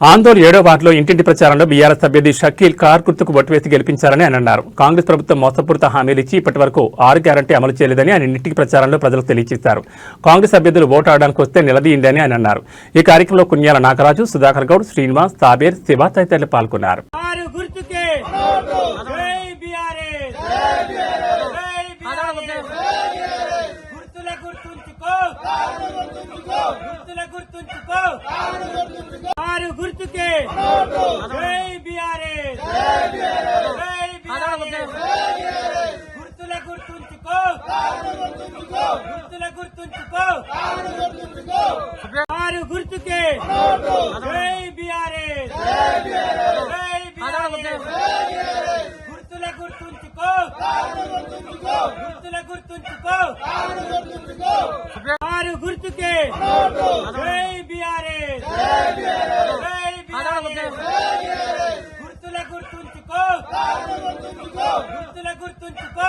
ఆందోళన ఏడో వార్డులో ఇంటింటి ప్రచారంలో బీఆర్ఎస్ అభ్యర్థి షకీల్ కార్ గుర్తుకు ఓటు వేసి గెలిపించారని ఆయన అన్నారు. కాంగ్రెస్ ప్రభుత్వం మోసపూరిత హామీలు ఇచ్చి ఇప్పటి వరకు ఆరు గ్యారంటీ అమలు చేయలేదని ఆయన ఇంటికి ప్రచారంలో ప్రజలకు తెలియజేశారు. కాంగ్రెస్ అభ్యర్థులు ఓటు ఆడడానికి వస్తే నిలదీయండి అని ఆయన అన్నారు. ఈ కార్యక్రమంలో కున్యాల నాగరాజు సుధాకర్ గౌడ్ శ్రీనివాస్ తాబేర్ శివ తదితరులు పాల్గొన్నారు. గుర్తుల గుర్తుంచుకో. గుర్తుల గుర్తుకే. జై బీఆర్ఎస్. జై బీఆర్ఎస్. గుర్తుల గుర్తుంచుకో. గుర్తుల గుర్తుంచుకో. ఆరు గుర్తుకే. జై బీఆర్ఎస్. జై బీఆర్ఎస్. గుర్తుల గుర్తుంచుకో. గుర్తుల గుర్తుంచుకో. ఆరు గుర్తుకే. జై బీఆర్ఎస్ జై బీఆర్ఎస్. గుర్తుల గుర్తుంచుకో. గుర్తుల గుర్తుంచుకో.